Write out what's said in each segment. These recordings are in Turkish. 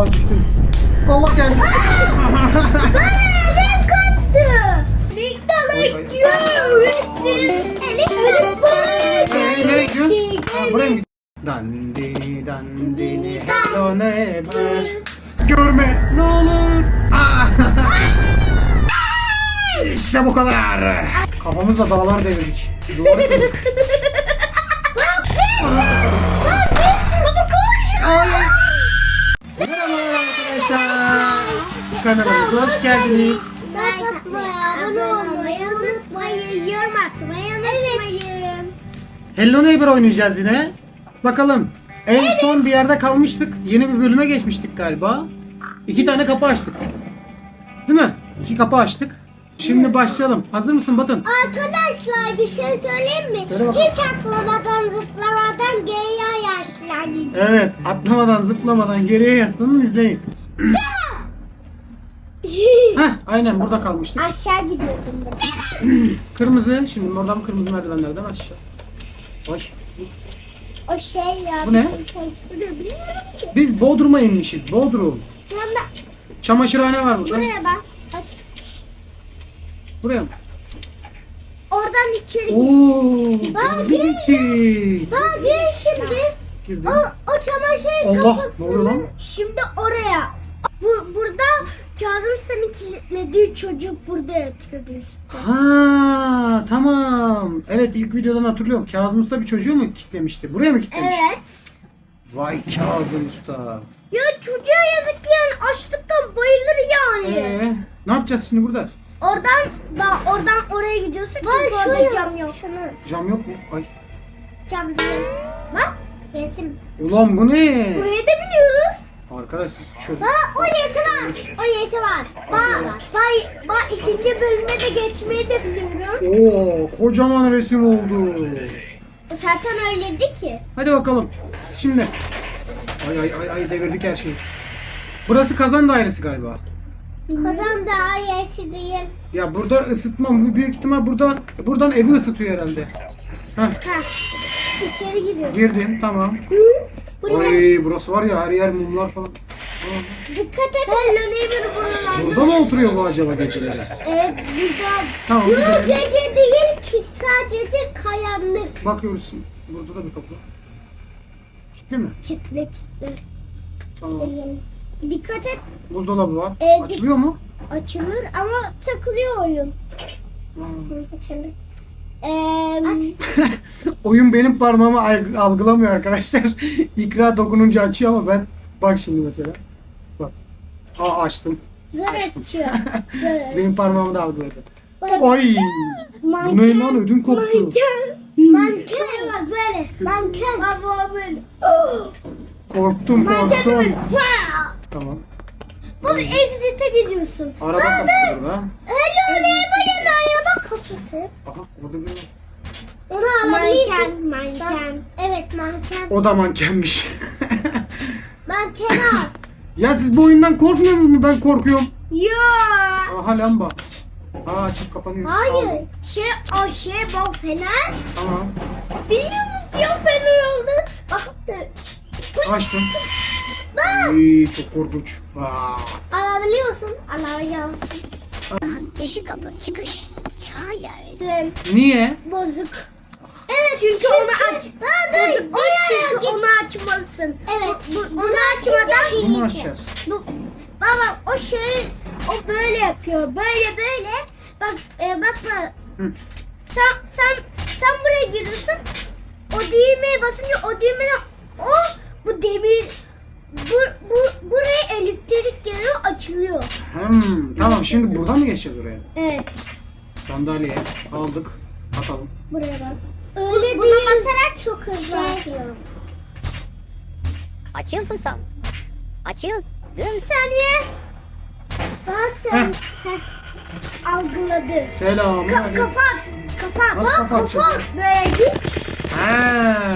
Allah düştüm. Allah geldi. Yürüttüm. Elim koptu. Gidiyoruz? Ha, buraya? Dandini dandini hello neighbor. Görme ne olur. Ah! işte bu kadar. Kafamızla dağlar devirdik. Duvarı kırdık. Merhaba arkadaşlar. Kanalımıza hoş geldiniz. Abone olmayı unutmayın. Yorum atmayı unutmayın. Hello Neighbor oynayacağız yine. Bakalım. En son bir yerde kalmıştık. Yeni bir bölüme geçmiştik galiba. İki tane kapı açtık. Değil mi? İki kapı açtık. Şimdi başlayalım. Hazır mısın Batın? Arkadaşlar bir şey söyleyeyim mi? Söyle bakalım. Hiç atlamadan zıplamadan geriye yaşlanın. Evet. Atlamadan zıplamadan geriye yaslanın izleyin. Heh, aynen burada kalmıştık. Aşağı gidiyordum ben. Kırmızı. Şimdi oradan kırmızı merdivenlerden aşağı. Oy. O şey ya Bu ne? şey çalıştırıyor bilmiyorum ki. Biz Bodrum'a inmişiz. Bodrum. Çamaşırhane var burada. buraya bak. Buraya mı? Oradan içeri gir. Oo. Bak. Bak gir şimdi. Girdim. O, o çamaşır Allah, ne oluyor lan? şimdi oraya. Bu, burada Kazım seni kilitlediği çocuk burada yatıyordu işte. Ha tamam. Evet ilk videodan hatırlıyorum. Kazım Usta bir çocuğu mu kitlemişti? Buraya mı kitlemiş? Evet. Vay Kazım Usta. Ya çocuğa yazık yani açlıktan bayılır yani. Ee, ne yapacağız şimdi burada? Oradan bak oradan oraya gidiyorsun çünkü orada cam yok. Şunu Cam yok mu? Ay. cam değil. Bak resim. Ulan bu ne? Burayı da biliyoruz. Arkadaş çöz. Bak o yeti var. O yeti var. Bak, bak, bak ikinci bölüme de geçmeyi de biliyorum. Oo kocaman resim oldu. Zaten öyleydi ki. Hadi bakalım. Şimdi. Ay ay ay ay devirdik her şeyi. Burası kazan dairesi galiba. Kazan daha yesi değil. Ya burada ısıtma bu büyük ihtimal buradan buradan evi ısıtıyor herhalde. Heh, Ha. İçeri giriyor. girdim tamam. Buraya Ay burası var ya her yer mumlar falan. Dikkat et. Hello buralarda. Burada mı oturuyor bu acaba geceleri? Evet burada. Tamam Yok gidelim. gece değil ki sadece kayanlık. Bakıyoruz. Burada da bir kapı. Kilitli mi? Kitle kitle Tamam. değil. Dikkat et Buzdolabı var. Evet. Açılıyor mu? açılır ama takılıyor oyun. Aa. Açılır. Ee, Aç. Oyun benim parmağımı alg- algılamıyor arkadaşlar. İkra dokununca açıyor ama ben bak şimdi mesela. Bak. Aa açtım. Zor Açtım. açıyor. Benim parmağımı da algıladı. Bak, Ay! Bu ne manken- lan ödüm koptu. Manken. Manken. Bak böyle. Manken. Baba böyle. Korktum böyle. korktum. Tamam. Baba exit'e gidiyorsun. Araba kapısı burada. Hello neighbor'ın araba kapısı. Aha orada bir var. Onu alabilirsin. Manken. Manken. Evet manken. O da mankenmiş. Manken al. ya siz bu oyundan korkmuyor musunuz? Ben korkuyorum. Yo. Aha lamba. Aa açıp kapanıyor. Hayır. Aldım. Şey o şey bu fener. Tamam. Bilmiyor musun ya fener oldu. Bak. Açtım. Bak. Ay, çok korkunç. Aa. Alabiliyorsun. Alabiliyorsun. Yeşil kapı çıkış. Çay Niye? Bozuk. Evet çünkü, onu aç. Dur, dur, çünkü onu açmalısın. Evet. Bu, bunu açmadan Bunu mu açacağız? Bu, baba o şey o böyle yapıyor. Böyle böyle. Bak e, bak bak. Hı. Sen sen sen buraya giriyorsun. O düğmeye basınca o düğmeden o bu demir bu, bu buraya elektrik geliyor açılıyor. Hmm, tamam şimdi buradan mı geçeceğiz oraya? Evet. Sandalye aldık. Atalım. Buraya bas. Öyle Buna basarak çok hızlı atıyor. Açıl fırsat. Açıl. Bir saniye. Bak sen. Heh. Algıladı. Selam. Ka- kapat. Kapat. Nasıl Bak kapat. Böyle git. Ha.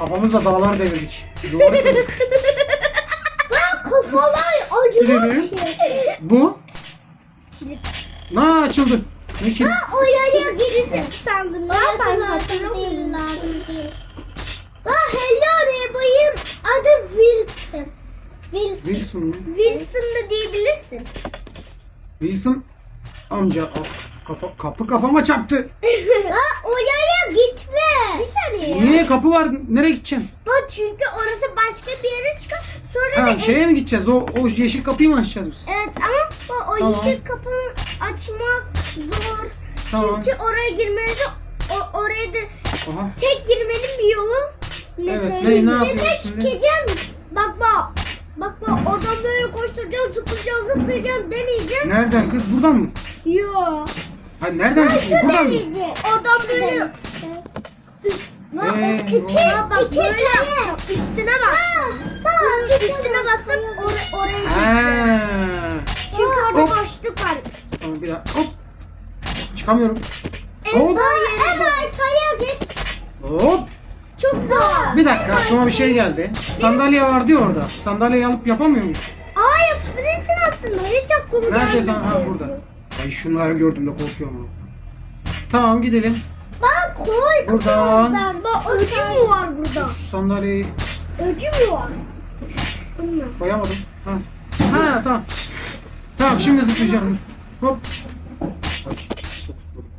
Kafamızla dağlar devirdik. Duvarı kırdık. Bak kafalar acılı Kilit. şey. Bu? Kilit. Ne açıldı? Ne kilit? O yaya girdi sandım. Ne yapayım? Değil lazım değil. Bak hello neighbor'ın adı Wilson. Wilson. Wilson mu? Wilson da diyebilirsin. Wilson amca al. Kafa, kapı kafama çarptı. Aa, oraya gitme. Bir saniye ya. Niye kapı var? Nereye gideceksin? Bak çünkü orası başka bir yere çıkar. Sonra da Ha şeye mi gideceğiz? O, o yeşil kapıyı mı açacağız biz? Evet ama o, o Tamam. yeşil kapıyı açmak zor. Tamam. Çünkü oraya girmeniz o, oraya da Aha. tek girmenin bir yolu ne Evet, söyleyeyim? ne- ne yapıyoruz şimdi? çıkacağım. Bak bak. Bak bak oradan böyle koşturacaksın, zıplayacaksın, zıplayacaksın, deneyeceksin. Nereden kız? Buradan mı? Yo. Hayır nereden gideceksin? Buradan mı? Oradan böyle. Ee, iki, bak, iki böyle yapacağım. Üstüne. Bak, üstüne basıp or- oraya gideceksin. Ha. Çünkü orada Hop. boşluk var. Tamam bir dakika. Hop. Çıkamıyorum. En Hop. zor yeri. En arkaya git. Hop. Çok zor. Bir dakika aklıma bir şey geldi. Sandalye vardı ya orada. Sandalyeyi alıp yapamıyor muyuz? Aa yapabilirsin aslında. Hiç aklıma Nerede gelmedi. sen? Ha burada. Ay şunları gördüm de korkuyorum. ama. Tamam gidelim. Bak koy. Buradan. Bak öcü mü var burada? Şu sandalyeyi Öcü mü var? Bunlar. koyamadım. Ha. Ha tamam. Tamam şimdi zıplayacağım. Hop. Ay, çok zıpladım.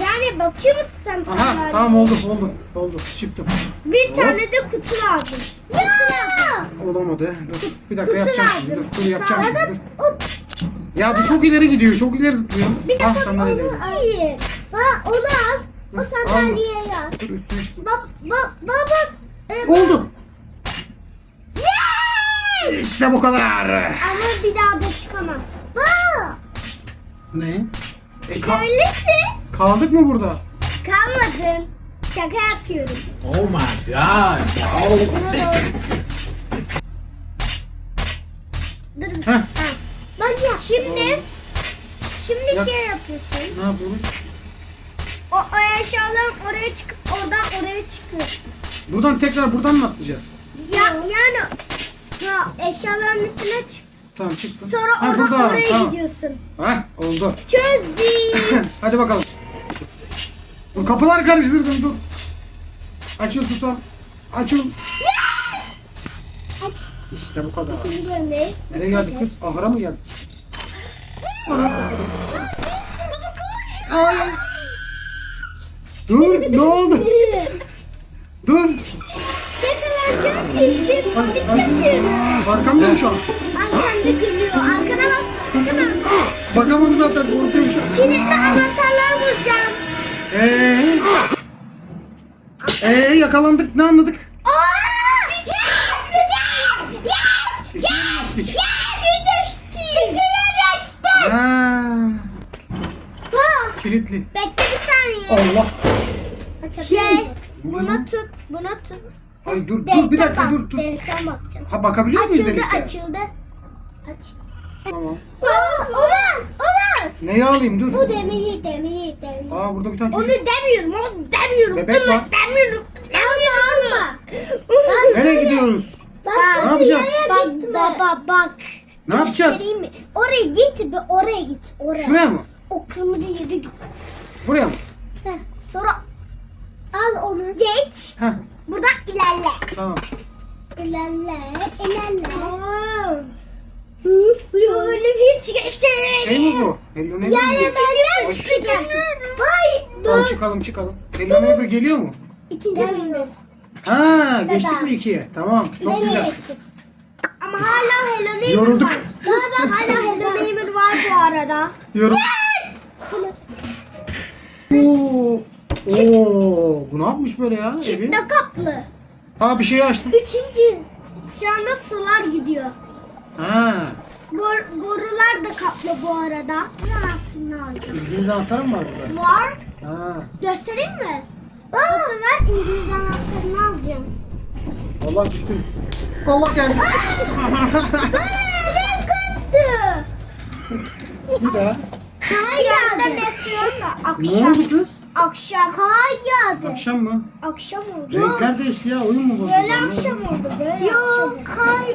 Yani bakıyor musun sen Aha tamam oldu oldu. Oldu çıktım. Bir tane de kutu lazım. Ya! Olamadı. Dur bir dakika Kutu yapacağım şimdi. lazım. Dur, dur yapacağım şimdi. Dur. o- Ya bu çok ileri gidiyor. Çok ileri zıplıyor. Bir Ah dakika sandalye. hayır. Bak onu al. O sandalyeye yat. Dur üstüne üstüne. Bak bak bak. Ee, Oldu. Yes! İşte bu kadar. Ama bir daha da çıkamaz. Bak. Ne? E, ka- Öyleyse kaldık mı burada? kalmadın. Şaka yapıyorum. Oh my god. Oh. Buna doğru. Dur. Heh. Ha. Bak ya şimdi şimdi Ya- şey yapıyorsun. Ne yapıyoruz? O, o eşyaların oraya çıkıp oradan oraya çıkıyor. Buradan tekrar buradan mı atlayacağız? Ya yani ya eşyaların üstüne çık. Tamam çıktım. Sonra Ha, oradan burada, oraya tamam. gidiyorsun. Heh oldu. Çözdük. Hadi bakalım. Dur kapılar karıştırdım dur. Açıl susam. Açıl. Aç. İşte bu kadar. Şimdi bölümdeyiz. Nereye geldik kız? Ahıra mı geldik? Dur ne oldu? Dur. Yakalanacağım düştüm. Panik yapıyorum. Arkamda şu an. Arkanda geliyor. Arkana bak. Sakın ha. Bakamam zaten korkuyorum şu an. Kilitli anahtarlar bulacağım. Eee? Eee yakalandık ne anladık? Geçtik. Ha, Bak. kilitli. Bekle bir saniye. Allah. Şey, buna tut, buna tut. Ay dur dur bir dakika dur dur. Delikten bakacağım. Ha bakabiliyor muyuz Açıldı, delikten? açıldı. Aç. Tamam. Aa, Ömer, Ömer. Neyi alayım dur. Bu demiri, demiri, demiri. Aa burada bir tane Onu çocuk. demiyorum, onu demiyorum. Bebek var. Demiyorum. Demiyorum ama. Nereye gidiyoruz? Başka Ne yapacağız? Bak baba bak. Ne yapacağız? Göstereyim mi? Oraya git be oraya git. Oraya. Şuraya mı? O kırmızı yere git. Buraya mı? Heh, Sonra al onu. Geç. Heh Buradan ilerle. tamam. İlerle, ilerle. Böyle hiç geçecek. Şey mi bu? Hello Neighbor mu? Yani benden çıkacak. Vay Tamam çıkalım çıkalım. Hello Neighbor geliyor mu? İkinci bölümdeyiz. Ha geçtik Baba. mi ikiye? Tamam çok Nereye güzel. geçtik? Ama hala Hello Neighbor Yorulduk. var. Baba hala Hello Neighbor var bu arada. Yorum. Oo. Oo. Bu ne yapmış böyle ya evi? Çifte kaplı. Ha bir şey açtım. Üçüncü. Şu anda sular gidiyor. Ha. Bor, borular da kaplı bu arada. Anahtarını alacağım. İngiliz anahtarı mı var burada? Var. Ha. Göstereyim mi? Bu sefer İngiliz anahtarını alacağım. Allah düştüm. Allah geldi. Nereden kattı? Bir daha. Yağdı. Ne suysa Ne akşam. oldu kız? Akşam. Kar yağdı. Akşam mı? Akşam oldu. Renkler değişti ya. Oyun mu bozuldu? Böyle akşam oldu. Böyle Yok kar.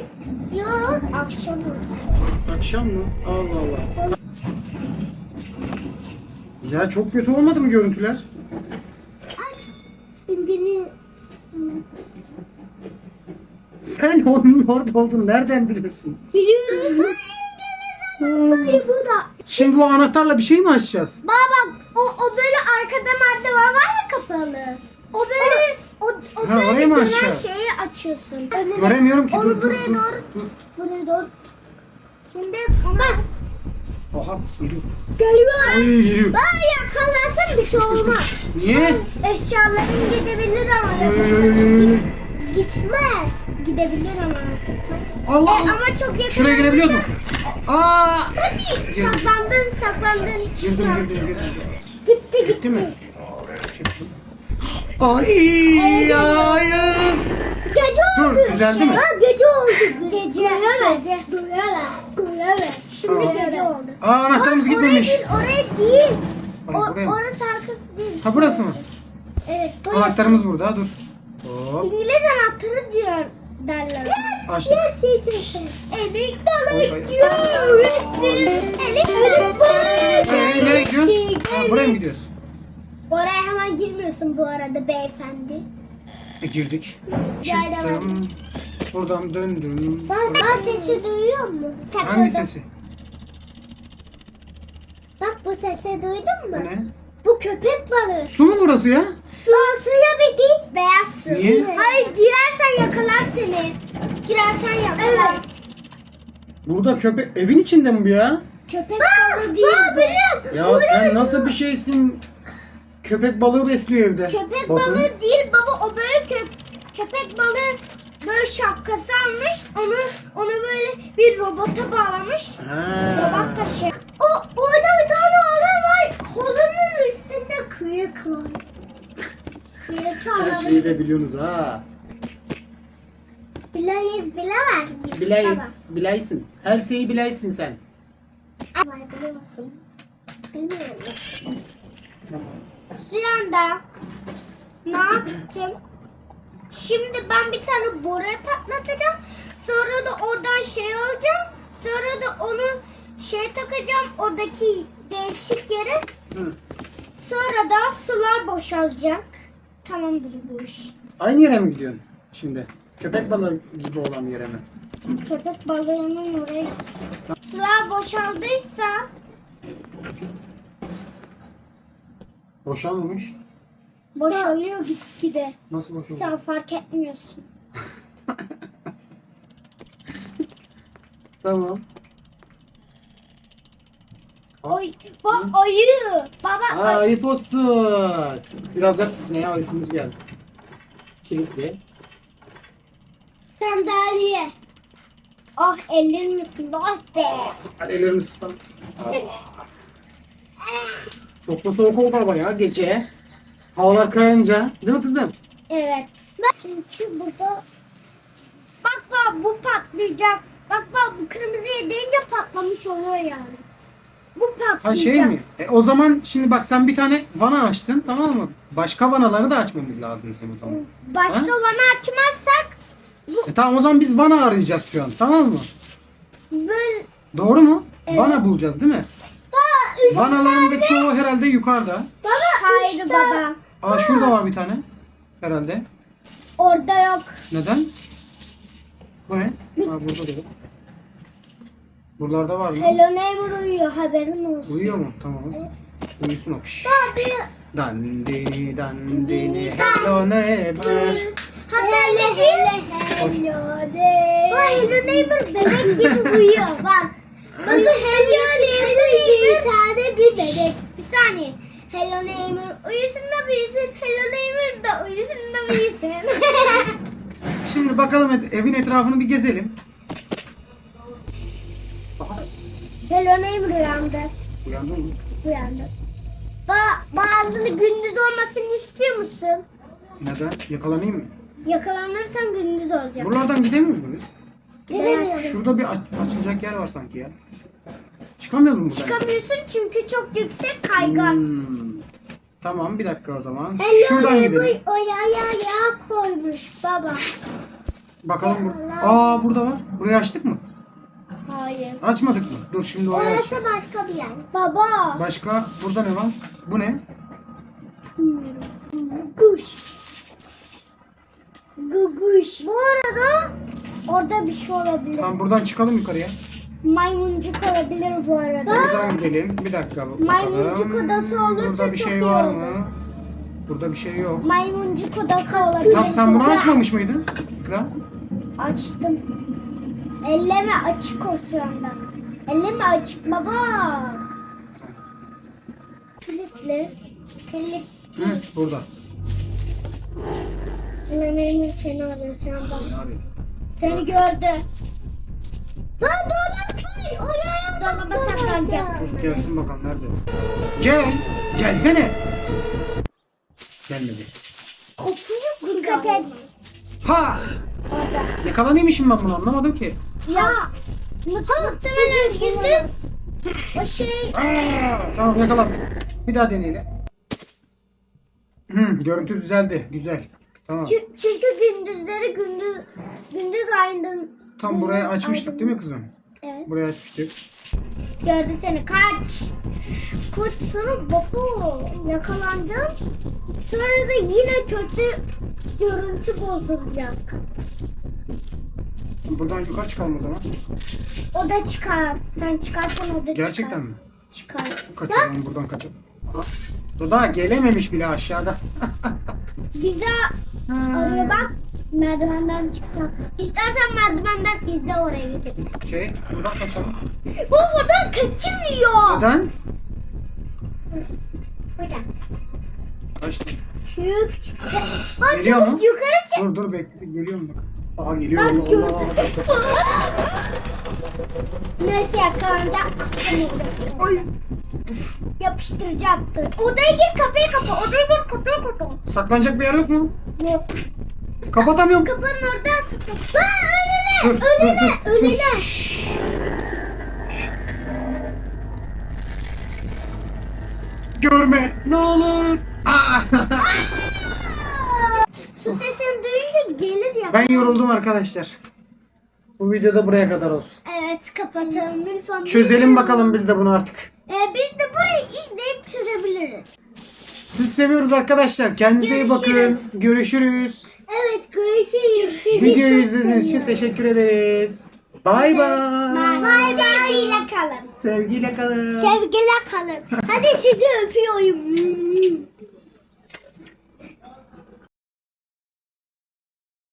Yok. Akşam oldu. Akşam mı? Allah Allah. Ya çok kötü olmadı mı görüntüler? Aç. İngiliz. Sen onun orada olduğunu nereden biliyorsun? Biliyoruz. Dayı bu da. Şimdi bu anahtarla bir şey mi açacağız? Baba o, o böyle arkada merdiven var ya kapalı. O böyle o, o Ha, böyle orayı mı dönen açacağız? şeyi açıyorsun. Öyle Göremiyorum ki. Onu Dur, dur, buraya dur. doğru Dur. buraya doğru. Şimdi bas. Oha. Geliyor. Geliyor. Ay, yakalarsan bir şey olmaz. Niye? Eşyaların gidebilir ama Ay, ay, ay, ay, ay. gitmez. Gidebilir ama. Allah E, Allah. ama çok yakın. Şuraya girebiliyoruz mu? Aa! Hadi saklandın saklandın. Girdim çıkma. girdim girdim. Gitti gitti. Gitti mi? Çıktım. Ay ay. Gece Dur, oldu. düzeldi şey. mi? Ha, gece oldu. Gece. Duyamaz. Duyamaz. Duyamaz. Şimdi Tamam. gece oldu. Aa anahtarımız Aa, gitmemiş. Oraya değil. Oraya değil. Ay, O, buraya mı? orası arkası değil. Ha burası mı? Evet. Anahtarımız burada dur. Hop. İngiliz anahtarı diyor derler. Yes, yes, yes, yes. Elik dalı Oy, ay. yürüsün. Elik elik Ee, nereye gidiyoruz? Ha, buraya mı gidiyoruz? Oraya hemen girmiyorsun bu arada beyefendi. E, girdik. Yayla Çıktım. Buradan döndüm. Bak, bak sesi duyuyor musun? Hangi sesi? Bak bu sesi duydun mu? Bu ne? Bu köpek balığı. Su mu burası ya? Su. Suya bir gir. Beyaz su. Niye? Hayır girersen yakalar seni. Girersen yakalar. Evet. Burada köpek evin içinde mi bu ya? Köpek balığı değil bu. Ya sen nasıl bir şeysin? Köpek balığı besliyor evde. Köpek Batu. balığı değil baba o böyle köp köpek balığı böyle şapkası almış onu onu böyle bir robota bağlamış. Robot da Ha. şey. O orada bir tane adam var. Kolunun üstünde kıyık var. Kıyık Her var. şeyi de biliyorsunuz ha. Bileyiz bilemez miyiz? Bileyiz, bileysin. Her şeyi bileysin sen. Bilmiyorum. Şu anda ne yaptım? Şimdi ben bir tane boruya patlatacağım. Sonra da oradan şey alacağım. Sonra da onu şey takacağım oradaki değişik yere. Hı. Sonra da sular boşalacak. Tamamdır bu iş. Aynı yere mi gidiyorsun şimdi? Köpek balığı gibi olan yere mi? Köpek balığının oraya Sular boşaldıysa Boşalmamış. boşalıyor gitgide. Nasıl boşalmış? Sen fark etmiyorsun. Tamam. Oy, bak ayı. Baba Aa, ay- ayı postu. Biraz yap üstüne ya uykumuz geldi. Kilitli. sandalye. Ah ellerin misin? Ah be. Hadi ellerimi ısıtan. Çok da soğuk oldu ama ya gece. Havalar kararınca. Değil mi kızım? Evet. Bak çünkü burada bak bak bu patlayacak. Bak bak bu kırmızıya değince patlamış oluyor yani. Bu patlayacak. Ha şey mi? E, o zaman şimdi bak sen bir tane vana açtın tamam mı? Başka vanaları da açmamız lazım bizim o zaman. Başka Ha? bana açmazsak E tamam o zaman biz vana arayacağız şu an tamam mı? böyle Doğru mu? Evet. Vana bulacağız değil mi? Baba, Vanaların da çoğu herhalde yukarıda. Baba Hayır baba. Aa şurada var bir tane. Herhalde. Orada yok. Neden? Bu ne? Aa burada da yok. Buralarda var mı? Hello Neighbor uyuyor haberin olsun. Uyuyor mu? Tamam. Evet. Uyusun o. Şşş. Dandini dandini Dini hello neighbor. Hele hele hello de. Bak Hello Neighbor bebek gibi uyuyor bak. Bakın Hello Neighbor bir tane bir bebek. Bir saniye. Hello Neighbor uyusun da büyüsün. Hello Neighbor da uyusun da büyüsün. Şimdi bakalım evin etrafını bir gezelim. Neighbor uyandı. uyandın mı? Uyandı. Ba bazını gündüz olmasını istiyor musun? Neden? Yakalanayım mı? Yakalanırsan gündüz olacak. Buralardan gidemiyoruz mu biz? Gidemiyoruz. Şurada bir aç- açılacak yer var sanki ya. Çıkamıyoruz mu buradan? Çıkamıyorsun çünkü çok yüksek kaygan. Hmm. Tamam bir dakika o zaman. Şuradan gidelim. o yaya yağ koymuş baba. Bakalım. bur-. Aa burada var. Burayı açtık mı? Hayır. Açmadık mı? Dur şimdi orayı aç. Orası başka bir yer. Baba. Başka burada ne var? Bu ne? Guguş. Guguş. Bu arada Orada bir şey olabilir. Tamam buradan çıkalım yukarıya. Maymuncuk olabilir bu arada. Buradan gidelim. Bir dakika bakalım. Maymuncuk odası olursa Burada bir çok şey iyi var olur. mı? Burada bir şey yok. Maymuncuk odası olabilir. Tamam sen bunu açmamış mıydın? İkra. Açtım. Elleme açık o şu anda. Elleme açık baba. Kilitli. Kilitli. Hı, burada. Hemen seni arıyor şu anda. Seni gördü. Lan dolap var. Oraya Dolaba saklanacak. Dur gelsin bakalım nerede? Gel. Gelsene. Gelmedi. Kopuyor Dikkat et. Ha! Orada. Yakalanıymışım ben bunu anlamadım ki. Ya. Muhtemelen gündüz. O şey. Tamam yakalan. Bir daha deneyelim. Hı, görüntü düzeldi. Güzel. Tamam. Çü- Çünkü gündüzleri gündüz gündüz aydın. Tam burayı açmıştık değil mi kızım? Evet. Burayı açmıştık. Gördü seni kaç. Kaç sonra baba yakalandın. Sonra da yine kötü görüntü bozulacak. Buradan yukarı çıkalım o zaman. O da çıkar. Sen çıkarsan o da çıkar. Gerçekten mi? Çıkar. Kaçalım buradan kaçalım. O daha gelememiş bile aşağıda. Bize arıyor bak. Merdivenden çıkacak. İstersen merdivenden izle oraya gidelim. şey, buradan kaçalım. Bu buradan kaçamıyor. Neden? Buradan. Kaçtı. Çık çık çık. Bak Geliyor mu? yukarı çık. Dur dur bekle. Geliyorum bak. Aa geliyor. Bak Allah gördüm. Allah. Neyse yakalandı. Ay. Yapıştıracaktı. Odaya gir kapıyı kapa. Odaya gir kapıyı kapa. Saklanacak bir yer yok mu? Yok. Kapatamıyorum. Kapının orada sakla. Lan Dur, önüne. dur, Önüne. dur, dur. Önüne. Şşş. Görme. Ne olur. Aa. Su sesini duyunca gelir ya. ben yoruldum arkadaşlar. Bu videoda buraya kadar olsun. Evet kapatalım lütfen. Çözelim bakalım biz de bunu artık. Ee, biz de burayı izleyip çözebiliriz. Siz seviyoruz arkadaşlar. Kendinize iyi bakın. Görüşürüz. Görüşürüz. Evet görüşürüz. Sizi Videoyu çok izlediğiniz için seviyorum. teşekkür ederiz. Bay bay. Bay bay. Sevgiyle kalın. Sevgiyle kalın. Sevgiyle kalın. Hadi sizi öpüyorum.